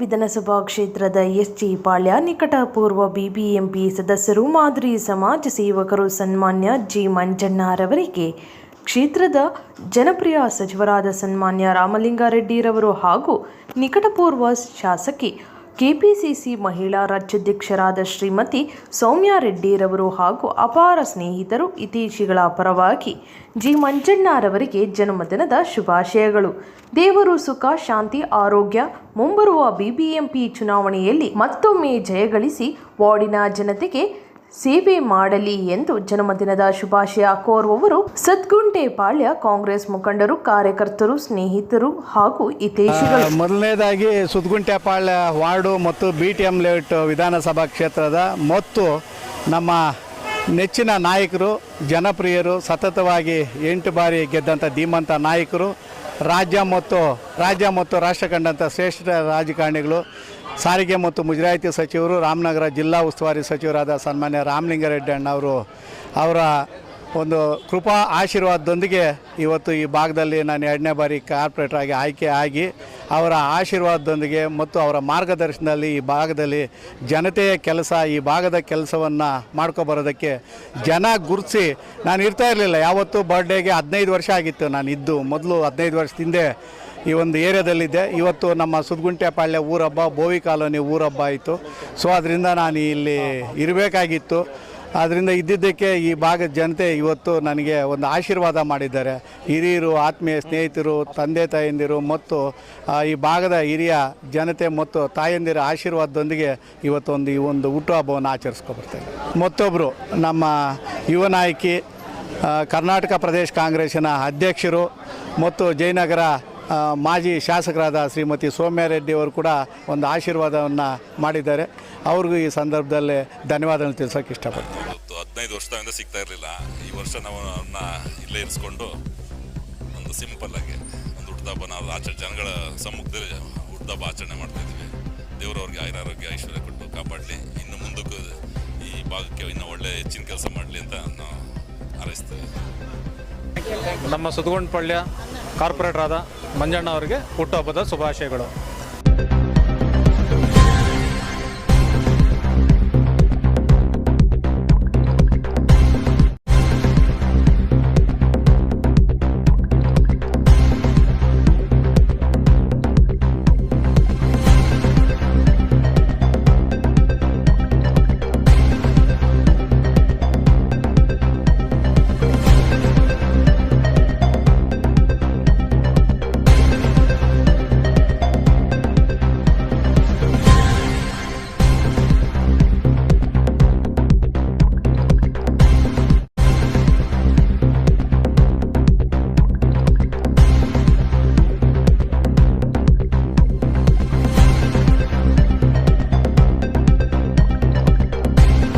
ವಿಧಾನಸಭಾ ಕ್ಷೇತ್ರದ ಎಸ್ಜಿ ಪಾಳ್ಯ ನಿಕಟಪೂರ್ವ ಬಿಬಿಎಂಪಿ ಸದಸ್ಯರು ಮಾದರಿ ಸಮಾಜ ಸೇವಕರು ಸನ್ಮಾನ್ಯ ಜಿ ಮಂಜಣ್ಣರವರಿಗೆ ಕ್ಷೇತ್ರದ ಜನಪ್ರಿಯ ಸಚಿವರಾದ ಸನ್ಮಾನ್ಯ ರಾಮಲಿಂಗಾರೆಡ್ಡಿರವರು ಹಾಗೂ ನಿಕಟಪೂರ್ವ ಶಾಸಕಿ ಕೆಪಿಸಿಸಿ ಮಹಿಳಾ ರಾಜ್ಯಾಧ್ಯಕ್ಷರಾದ ಶ್ರೀಮತಿ ಸೌಮ್ಯಾ ರೆಡ್ಡಿರವರು ಹಾಗೂ ಅಪಾರ ಸ್ನೇಹಿತರು ಇತ್ತೀಚೆಗಳ ಪರವಾಗಿ ಜಿ ಮಂಜಣ್ಣರವರಿಗೆ ಜನ್ಮದಿನದ ಶುಭಾಶಯಗಳು. ದೇವರು ಸುಖ, ಶಾಂತಿ, ಆರೋಗ್ಯ, ಮುಂಬರುವ ಬಿಬಿಎಂಪಿ ಚುನಾವಣೆಯಲ್ಲಿ ಮತ್ತೊಮ್ಮೆ ಜಯಗಳಿಸಿ ವಾರ್ಡಿನ ಜನತೆಗೆ ಸೇವೆ ಮಾಡಲಿ ಎಂದು ಜನ್ಮದಿನದ ಶುಭಾಶಯ ಕೋರುವವರು ಸದ್ಗುಂಟೆ ಪಾಳ್ಯ ಕಾಂಗ್ರೆಸ್ ಮುಖಂಡರು, ಕಾರ್ಯಕರ್ತರು, ಸ್ನೇಹಿತರು ಹಾಗೂ ಹಿತೈಷಿಗಳು ಮೊದಲನೇದಾಗಿ ಸದ್ಗುಂಟೆಪಾಳ್ಯ ವಾರ್ಡು ಮತ್ತು B T M layout Vidhana Sabha ಕ್ಷೇತ್ರದ ಮತ್ತು ನಮ್ಮ ನೆಚ್ಚಿನ ನಾಯಕರು, ಜನಪ್ರಿಯರು, ಸತತವಾಗಿ ಎಂಟು ಬಾರಿ ಗೆದ್ದಂಥ ಧೀಮಂತ ನಾಯಕರು, ರಾಜ್ಯ ಮತ್ತು ರಾಜ್ಯ ಮತ್ತು ರಾಷ್ಟ್ರ ಕಂಡಂಥ ಶ್ರೇಷ್ಠ ರಾಜಕಾರಣಿಗಳು ಸಾರಿಗೆ ಮತ್ತು ಮುಜರಾಯಿತಿ ಸಚಿವರು ರಾಮನಗರ ಜಿಲ್ಲಾ ಉಸ್ತುವಾರಿ ಸಚಿವರಾದ ಸನ್ಮಾನ್ಯ ರಾಮಲಿಂಗಾರೆಡ್ಡಿ ಅಣ್ಣವರು ಅವರ ಒಂದು ಕೃಪಾ ಆಶೀರ್ವಾದದೊಂದಿಗೆ ಇವತ್ತು ಈ ಭಾಗದಲ್ಲಿ ನಾನು ಎರಡನೇ ಬಾರಿ ಕಾರ್ಪೊರೇಟರ್ ಆಗಿ ಆಯ್ಕೆ ಆಗಿ ಅವರ ಆಶೀರ್ವಾದದೊಂದಿಗೆ ಮತ್ತು ಅವರ ಮಾರ್ಗದರ್ಶನದಲ್ಲಿ ಈ ಭಾಗದಲ್ಲಿ ಜನತೆಯ ಕೆಲಸ, ಈ ಭಾಗದ ಕೆಲಸವನ್ನು ಮಾಡ್ಕೊಬರೋದಕ್ಕೆ ಜನ ಗುರುತಿಸಿ ನಾನು ಇರ್ತಾ ಇರಲಿಲ್ಲ. ಯಾವತ್ತೂ ಬರ್ಡೇಗೆ ಹದಿನೈದು ವರ್ಷ ಆಗಿತ್ತು ನಾನು ಇದ್ದು. ಮೊದಲು ಹದಿನೈದು ವರ್ಷದ ಹಿಂದೆ ಈ ಒಂದು ಏರಿಯಾದಲ್ಲಿದ್ದೆ. ಇವತ್ತು ನಮ್ಮ ಸುದ್ಗುಂಟೆಪಾಳ್ಯ ಊರಬ್ಬ, ಬೋವಿ ಕಾಲೋನಿ ಊರಬ್ಬ ಆಯಿತು. ಸೊ ಅದರಿಂದ ನಾನು ಇಲ್ಲಿ ಇರಬೇಕಾಗಿತ್ತು. ಅದರಿಂದ ಇದ್ದಿದ್ದಕ್ಕೆ ಈ ಭಾಗದ ಜನತೆ ಇವತ್ತು ನನಗೆ ಒಂದು ಆಶೀರ್ವಾದ ಮಾಡಿದ್ದಾರೆ. ಹಿರಿಯರು, ಆತ್ಮೀಯ ಸ್ನೇಹಿತರು, ತಂದೆ ತಾಯಂದಿರು ಮತ್ತು ಈ ಭಾಗದ ಹಿರಿಯ ಜನತೆ ಮತ್ತು ತಾಯಂದಿರ ಆಶೀರ್ವಾದದೊಂದಿಗೆ ಇವತ್ತೊಂದು ಈ ಒಂದು ಹುಟ್ಟುಹಬ್ಬವನ್ನು ಆಚರಿಸ್ಕೊಬರ್ತೇನೆ ಮತ್ತೊಬ್ಬರು ನಮ್ಮ ಯುವ ನಾಯಕಿ ಕರ್ನಾಟಕ ಪ್ರದೇಶ ಕಾಂಗ್ರೆಸ್ಸಿನ ಅಧ್ಯಕ್ಷರು ಮತ್ತು ಜಯನಗರ ಮಾಜಿ ಶಾಸಕರಾದ ಶ್ರೀಮತಿ ಸೌಮ್ಯ ರೆಡ್ಡಿ ಅವರು ಕೂಡ ಒಂದು ಆಶೀರ್ವಾದವನ್ನು ಮಾಡಿದ್ದಾರೆ. ಅವ್ರಿಗೂ ಈ ಸಂದರ್ಭದಲ್ಲಿ ಧನ್ಯವಾದಗಳನ್ನು ತಿಳಿಸೋಕೆ ಇಷ್ಟಪಡ್ತೀನಿ. ಇವತ್ತು ಹದಿನೈದು ವರ್ಷದಿಂದ ಸಿಗ್ತಾ ಇರಲಿಲ್ಲ. ಈ ವರ್ಷ ನಾವು ಅವನ್ನ ಇಲ್ಲೇ ಇರಿಸ್ಕೊಂಡು ಒಂದು ಸಿಂಪಲ್ ಆಗಿ ಒಂದು ಹುಟ್ಟದಬ್ಬ ನಾವು ಆಚರಣೆ ಜನಗಳ ಸಮ್ಮುಖದಲ್ಲಿ ಹುಟ್ಟದಬ್ಬ ಆಚರಣೆ ಮಾಡ್ತಾ ಇದ್ದೀವಿ. ದೇವರವ್ರಿಗೆ ಆಯುರಾರೋಗ್ಯ ಐಶ್ವರ್ಯ ಕೊಟ್ಟು ಕಾಪಾಡಲಿ. ಇನ್ನು ಮುಂದಕ್ಕೂ ಈ ಭಾಗಕ್ಕೆ ಇನ್ನೂ ಒಳ್ಳೆ ಹೆಚ್ಚಿನ ಕೆಲಸ ಮಾಡಲಿ ಅಂತ ನಾವು ಹಾರೈಸ್ತೇವೆ ನಮ್ಮ ಸುದಗೊಂಡಪಳ್ಯ ಕಾರ್ಪೊರೇಟರ್ ಆದ ಮಂಜಣ್ಣ ಅವರಿಗೆ ಹುಟ್ಟುಹಬ್ಬದ ಶುಭಾಶಯಗಳು.